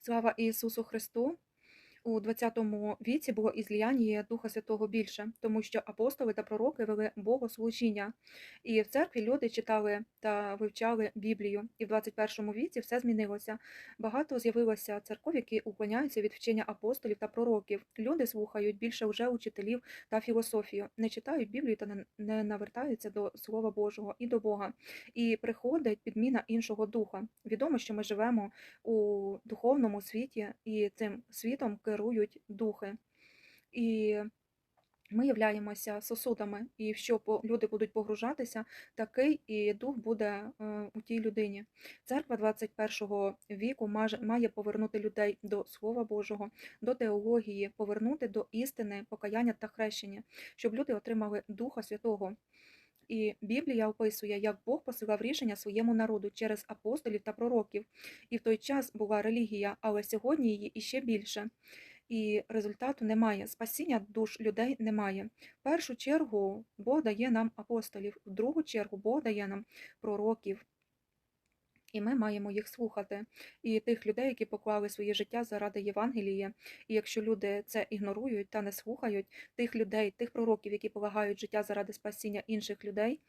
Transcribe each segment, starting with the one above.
Слава Ісусу Христу! У 20 віці було ізліяння Духа Святого більше, тому що апостоли та пророки вели богослужіння. І в церкві люди читали та вивчали Біблію. І в 21 віці все змінилося. Багато з'явилося церков, які уклоняються від вчення апостолів та пророків. Люди слухають більше вже учителів та філософію, не читають Біблію та не навертаються до Слова Божого і до Бога. І приходить підміна іншого духа. Відомо, що ми живемо у духовному світі, і цим світом керують духи. І ми являємося сосудами, і що люди будуть погружатися, такий і дух буде е, у тій людині. Церква 21 віку має повернути людей до Слова Божого, до теології, повернути до істини, покаяння та хрещення, щоб люди отримали Духа Святого. І Біблія описує, як Бог посилав рішення своєму народу через апостолів та пророків. І в той час була релігія, але сьогодні її іще більше. І результату немає. Спасіння душ людей немає. В першу чергу Бог дає нам апостолів, в другу чергу Бог дає нам пророків. І ми маємо їх слухати. І тих людей, які поклали своє життя заради Євангелія. І якщо люди це ігнорують та не слухають, тих людей, тих пророків, які полагають життя заради спасіння інших людей,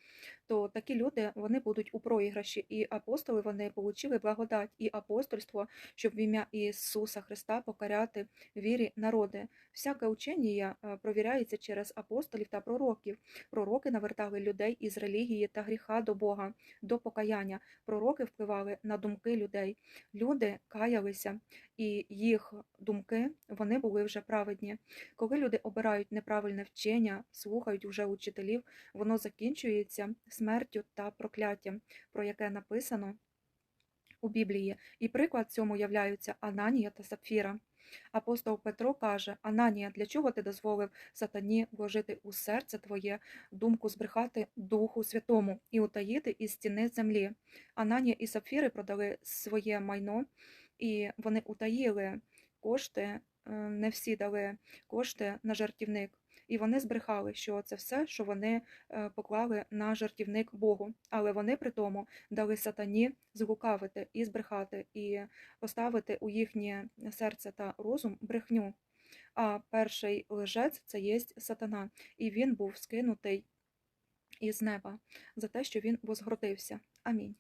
то такі люди вони будуть у проіграші. І апостоли вони отримали благодать і апостольство, щоб в ім'я Ісуса Христа покаряти вірі народи. Всяке учення е, провіряється через апостолів та пророків. Пророки навертали людей із релігії та гріха до Бога, до покаяння. Пророки впливали на думки людей. Люди каялися, і їх думки вони були вже праведні. Коли люди обирають неправильне вчення, слухають вже учителів, воно закінчується смертю та прокляттям, про яке написано у Біблії. І приклад цьому являються Ананія та Сапфіра. Апостол Петро каже: Ананія, для чого ти дозволив сатані вложити у серце твоє думку збрехати Духу Святому і утаїти із стіни землі? Ананія і Сапфіри продали своє майно, і вони утаїли кошти, е, не всі дали кошти на жертівник. І вони збрехали, що це все, що вони е, поклали на жертівник Богу. Але вони при тому дали сатані злукавити і збрехати, і поставити у їхнє серце та розум брехню. А перший лжець це є сатана, і він був скинутий із неба за те, що він возгордився. Амінь.